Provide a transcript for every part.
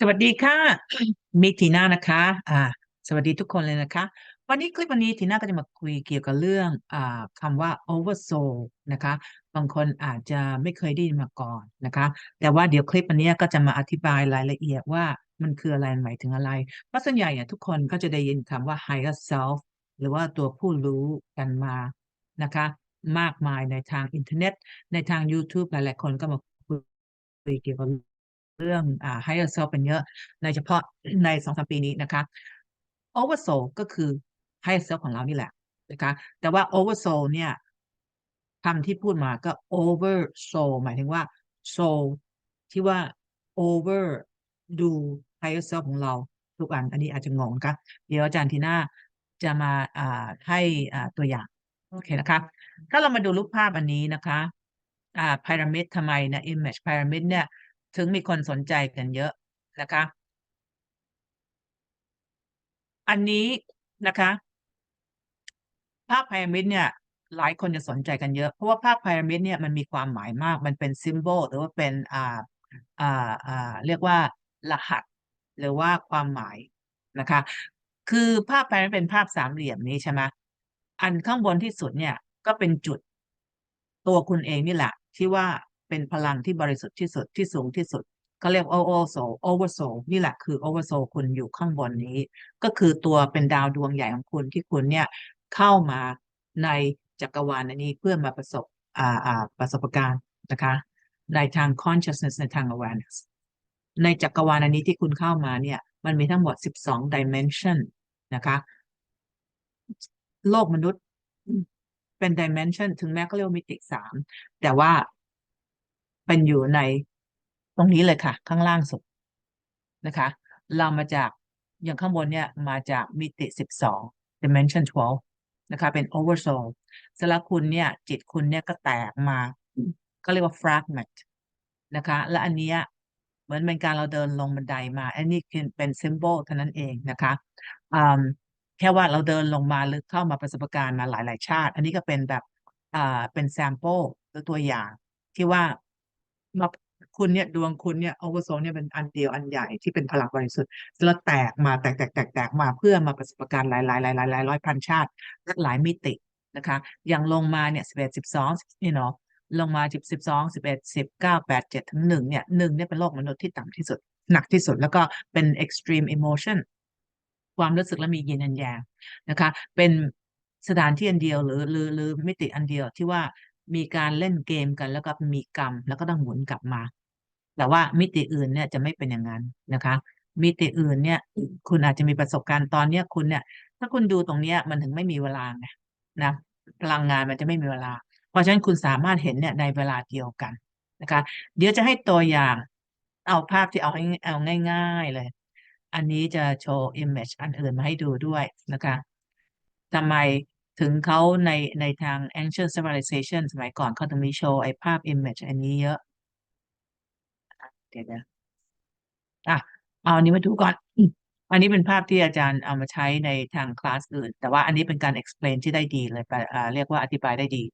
สวัสดีค่ะมิทีน่านะคะ อ่า สวัสดีทุกคนเลยนะคะ วันนี้คลิปวันนี้ทีน่าก็จะมาคุยเกี่ยวกับเรื่องอ่าคำว่า oversoul นะคะ บางคนอาจจะไม่เคยได้ยินมาก่อนนะคะ แต่ว่าเดี๋ยวคลิปวันนี้ก็จะมาอธิบายรายละเอียดว่ามันคืออะไรหมายถึงอะไร เพราะส่วนใหญ่เนี่ยทุกคนก็จะได้ยินคำว่า higher self หรือว่าตัวผู้รู้กันมานะคะ มากมายในทางอินเทอร์เน็ต ในทาง YouTube หลายๆคนก็มาคุยเกี่ยวกับ เรื่องอ่า higher self เป็นเยอะในเฉพาะในสองสามปีนี้นะคะ oversoul ก็คือ higher self ของเรานี่แหละนะคะแต่ว่า oversoul เนี่ยคำที่พูดมาก็ oversoul หมายถึงว่า soul ที่ว่า over ดู higher self ของเราทุกอัน อันนี้อาจจะงงนะคะเดี๋ยวอาจารย์ทีน่าจะมาอ่าให้อ่าตัวอย่าง โอเคนะคะ ถ้าเรามาดูรูปภาพอันนี้นะคะ อ่าพีระมิดทำไมนะ image pyramid เนี่ย ถึงมีคนสนใจกันเยอะนะคะ อันนี้นะคะภาพพีระมิดเนี่ยหลายคนจะสนใจกันเยอะ เพราะว่าภาพพีระมิดเนี่ยมันมีความหมายมาก มันเป็นซิมโบลหรือว่าเป็นอ่าอ่าอ่าเรียกว่ารหัส หรือว่าความหมายนะคะ คือภาพพีระมิดเป็นภาพสามเหลี่ยมนี้ใช่ไหมอันข้างบนที่สุดเนี่ยก็เป็นจุดตัวคุณเองนี่แหละ ที่ว่า เป็นพลังที่บริสุทธิ์ที่สุดที่สูงที่สุดเขาเรียก oversoul oversoul นี่แหละคือ oversoul คุณอยู่ข้างบนนี้ ก็คือตัวเป็นดาวดวงใหญ่ของคุณที่คุณเนี่ยเข้ามาในจักรวาลอันนี้เพื่อมาประสบอ่าอ่าประสบการณ์นะคะในทาง consciousness ในทาง awareness ในจักรวาลอันนี้ที่คุณเข้ามาเนี่ยมันมีทั้งหมด 12 dimension นะคะ โลกมนุษย์เป็น dimension ถึงแม้ก็เรียกว่ามิติสามแต่ว่า เป็นอยู่ในตรงนี้เลยค่ะ ข้างล่างสุดนะคะ เรามาจากอย่างข้างบนเนี่ยมาจากมิติ 12 dimension 12 นะคะ เป็น oversoul สำหรับคุณเนี่ย จิตคุณเนี่ยก็แตกมา ก็เรียกว่า fragment นะคะ และอันเนี้ยเหมือนเป็นการเราเดินลงบันไดมา อันนี้เป็น symbol เท่านั้นเองนะคะแค่ว่าเราเดินลงมาหรือเข้ามาประสบการณ์มาหลาย ๆ ชาติ อันนี้ก็เป็นแบบเป็น sample หรือตัวอย่างที่ว่า มาคุณเนี่ยดวงคุณเนี่ย oversoul เนี่ยเป็นอันเดียวอันใหญ่ที่เป็นพลังบริสุทธิ์แล้วแตกมาแตกแตกแตกแตกมาเพื่อมาประสบการณ์หลายหลายหลายหลายหลายร้อยพันชาติและหลายมิตินะคะอย่างลงมาเนี่ยสิบเอ็ดสิบสองนี่เนาะลงมาสิบสิบสองสิบเอ็ดสิบเก้าแปดเจ็ดถึงหนึ่งเนี่ยหนึ่งเนี่ยเป็นโลกมนุษย์ที่ต่ำที่สุด หนักที่สุดแล้วก็เป็น extreme emotion ความรู้สึกและมียินอันยางนะคะ เป็นสถานที่อันเดียวหรือหรือหรือมิติอันเดียวที่ว่า มีการเล่นเกมกัน แล้วก็มีกรรม แล้วก็ต้องหมุนกลับมา แต่ว่ามิติอื่นเนี่ยจะไม่เป็นอย่างนั้นนะคะ มิติอื่นเนี่ย คุณอาจจะมีประสบการณ์ตอนเนี้ยคุณเนี่ย ถ้าคุณดูตรงเนี้ยมันถึงไม่มีเวลาไงนะพลังงานมันจะไม่มีเวลา เพราะฉะนั้นคุณสามารถเห็นเนี่ยในเวลาเดียวกันนะคะ เดี๋ยวจะให้ตัวอย่างเอาภาพที่เอาให้เอาง่าย ๆเลย อันนี้จะโชว์ image อันอื่นมาให้ดูด้วยนะคะทำไม ถึงเขาในในทาง ancient civilization สมัยก่อนเขาถึงมีโชว์ไอ้ภาพ image อันนี้เยอะ เดี๋ยวนะอะเอาอันนี้มาดูก่อน อันนี้เป็นภาพที่อาจารย์เอามาใช้ในทางคลาสอื่น แต่ว่าอันนี้เป็นการ explain ที่ได้ดีเลยแปเรียกว่าอธิบายได้ดี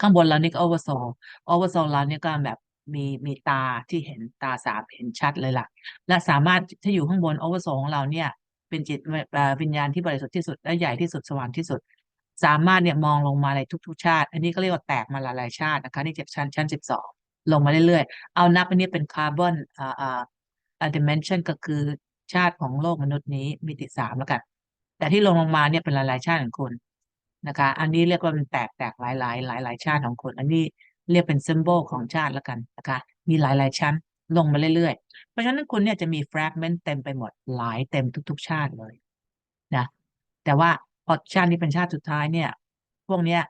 ข้างบนเรานี่ก็ oversoul oversoul เราเนี่ยก็แบบมีมีตาที่เห็นตาสามเห็นชัดเลยล่ะ และสามารถถ้าอยู่ข้างบน oversoul ของเราเนี่ย เป็นจิตวิญญาณที่บริสุทธิ์ที่สุดและใหญ่ที่สุดสว่างที่สุด สามารถเนี่ยมองลงมาในทุก ๆ ชาติ อันนี้ก็เรียกว่าแตกมาหลายๆชาตินะคะนี่จากชั้นชั้นสิบสองลงมาเรื่อยๆ เอานับอันนี้เป็นคาร์บอนอ่าอ่าอ่า dimension ก็คือชาติของโลกมนุษย์นี้มิติสามแล้วกัน แต่ที่ลงลงมาเนี่ยเป็นหลายๆชาติของคุณนะคะ อันนี้เรียกว่ามันแตกแตกหลายหลายหลายหลายชาติของคุณอันนี้เรียกเป็น symbol ของชาติแล้วกันนะคะ มีหลายๆชั้น ลงมาเรื่อยๆ เพราะฉะนั้นคุณเนี่ยจะมี fragment เต็มไปหมดหลายเต็มทุก ๆ ชาติเลยนะแต่ว่าพอชาตินี้เป็นชาติสุดท้ายเนี่ย พวกเนี้ย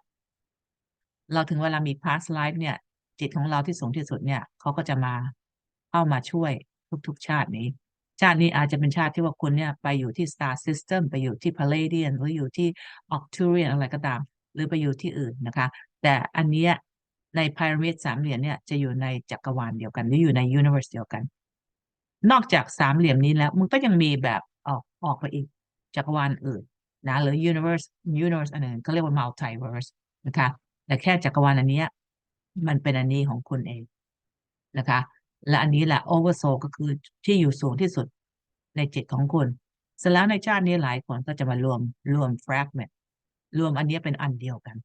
เราถึงเวลามี past life เนี่ย จิตของเราที่สูงที่สุดเนี่ยเขาก็จะมาเข้ามาช่วยทุก ๆ ชาตินี้ ชาตินี้อาจจะเป็นชาติที่ว่าคุณเนี่ย ไปอยู่ที่ star system ไปอยู่ที่ Palladian หรืออยู่ที่ Arcturian อะไรก็ตาม หรือไปอยู่ที่อื่นนะคะ แต่อันเนี้ย ในพีระมิดสามเหลี่ยมเนี่ยจะอยู่ในจักรวาลเดียวกันหรืออยู่ใน universe เดียวกัน นอกจากสามเหลี่ยมนี้แล้วมันก็ยังมีแบบออกออกไปอีกจักรวาลอื่นนะหรือ universe universe อันอื่นก็เรียกว่า multiverse นะคะแต่แค่จักรวาลอันนี้มันเป็นอันนี้ของคุณเองนะคะ และอันนี้แหละ oversoul ก็คือที่อยู่สูงที่สุดในจิตของคุณเสร็จแล้วในชาตินี้หลายคนก็จะมารวมรวม fragment รวมอันนี้เป็นอันเดียวกัน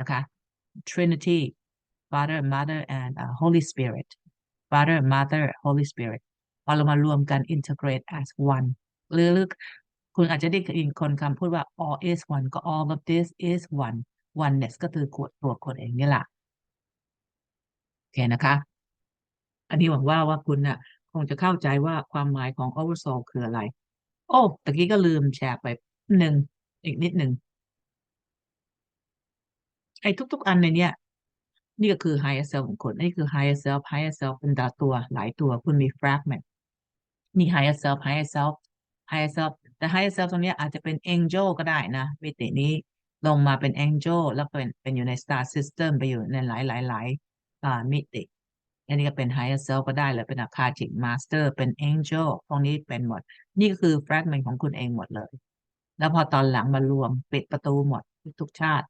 นะคะ Trinity Father Mother and uh, Holy Spirit Father Mother Holy Spirit พอเรามารวมกัน integrate as one หรือหรือคุณอาจจะได้ยินคนคำพูดว่า all is one ก็ all of this is one oneness ก็คือตัวตัวคนเองนี่แหละโอเคนะคะ อันนี้หวังว่าว่าคุณน่ะคงจะเข้าใจว่าความหมายของ oversoul คืออะไร โอ้ตะกี้ก็ลืมแชร์ไปหนึ่งอีกนิดหนึ่ง ไอ้ทุก ๆ อันในเนี้ยนี่ก็คือ higher self ของคุณนี่คือ higher self higher self เป็นดาวตัวหลายตัวคุณมี fragment มี higher self higher self higher self แต่ higher self ตรงนี้อาจจะเป็น angel ก็ได้นะมิตินี้ลงมาเป็น angel แล้วเป็นเป็นอยู่ใน star system ไปอยู่ในหลายหลายหลายมิติ อันนี้ก็เป็น higher self ก็ได้เลยเป็น akashic master เป็น angel พวกนี้เป็นหมด นี่ก็คือ fragment ของคุณเองหมดเลย แล้วพอตอนหลังมารวมปิดประตูหมดทุกชาติ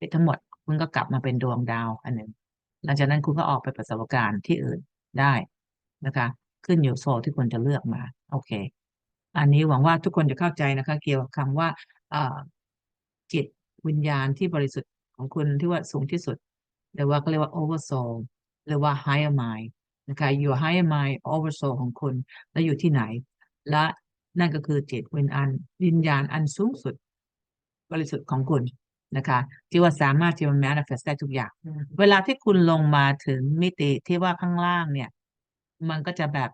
ปิดทั้งหมด คุณก็กลับมาเป็นดวงดาวอันหนึ่งหลังจากนั้นคุณก็ออกไปประสบการณ์ที่อื่นได้นะคะ ขึ้นอยู่โซลที่คุณจะเลือกมา โอเค อันนี้หวังว่าทุกคนจะเข้าใจนะคะ เกี่ยวกับคำว่าอ่าจิตวิญญาณที่บริสุทธิ์ของคุณที่ว่าสูงที่สุดหรือว่าเขาเรียกว่า oversoul หรือว่า higher mind นะคะ your higher mind oversoul ของคุณแล้วอยู่ที่ไหน และนั่นก็คือจิตวิญญาณวิญญาณอันสูงสุด บริสุทธิ์ของคุณ นะคะที่ว่าสามารถที่จะ manifest ได้ทุกอย่าง เวลาที่คุณลงมาถึงมิติที่ว่าข้างล่างเนี่ย มันก็จะแบบ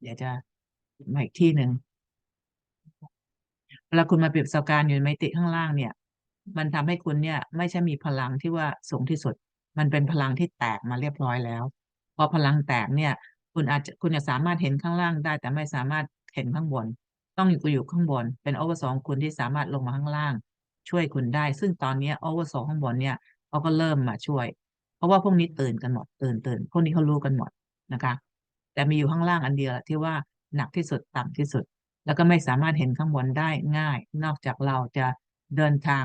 เดี๋ยวจะมาอีกที่หนึ่งเวลาคุณมาเปรียบประสบการณ์อยู่ในมิติข้างล่างเนี่ย มันทำให้คุณเนี่ย ไม่ใช่มีพลังที่ว่าสูงที่สุด มันเป็นพลังที่แตกมาเรียบร้อยแล้ว พอพลังแตกเนี่ย คุณอาจจะคุณจะสามารถเห็นข้างล่างได้ แต่ไม่สามารถเห็นข้างบน ต้องอยู่อยู่ข้างบน เป็นโอเวอร์สองคุณที่สามารถลงมาข้างล่าง ช่วยคุณได้ ซึ่งตอนนี้โอเวอร์สองข้างบนเนี่ยเขาก็เริ่มมาช่วย เพราะว่าพวกนี้ตื่นกันหมดตื่นตื่นพวกนี้เขารู้กันหมดนะคะ แต่มีอยู่ข้างล่างอันเดียวที่ว่าหนักที่สุดต่ำที่สุด แล้วก็ไม่สามารถเห็นข้างบนได้ง่าย นอกจากเราจะเดินทาง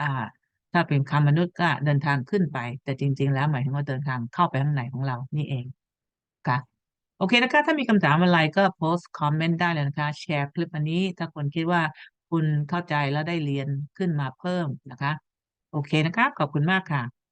อ่า ถ้าเป็นคำมนุษย์ก็เดินทางขึ้นไป แต่จริง ๆ แล้วหมายถึงว่าเดินทางเข้าไปข้างในของเรานี่เองค่ะโอเคนะคะ ถ้ามีคำถามอะไรก็โพสต์คอมเมนต์ได้เลยนะคะ แชร์คลิปอันนี้ ถ้าคนคิดว่า คุณเข้าใจแล้วได้เรียนขึ้นมาเพิ่มนะคะ โอเคนะครับ ขอบคุณมากค่ะ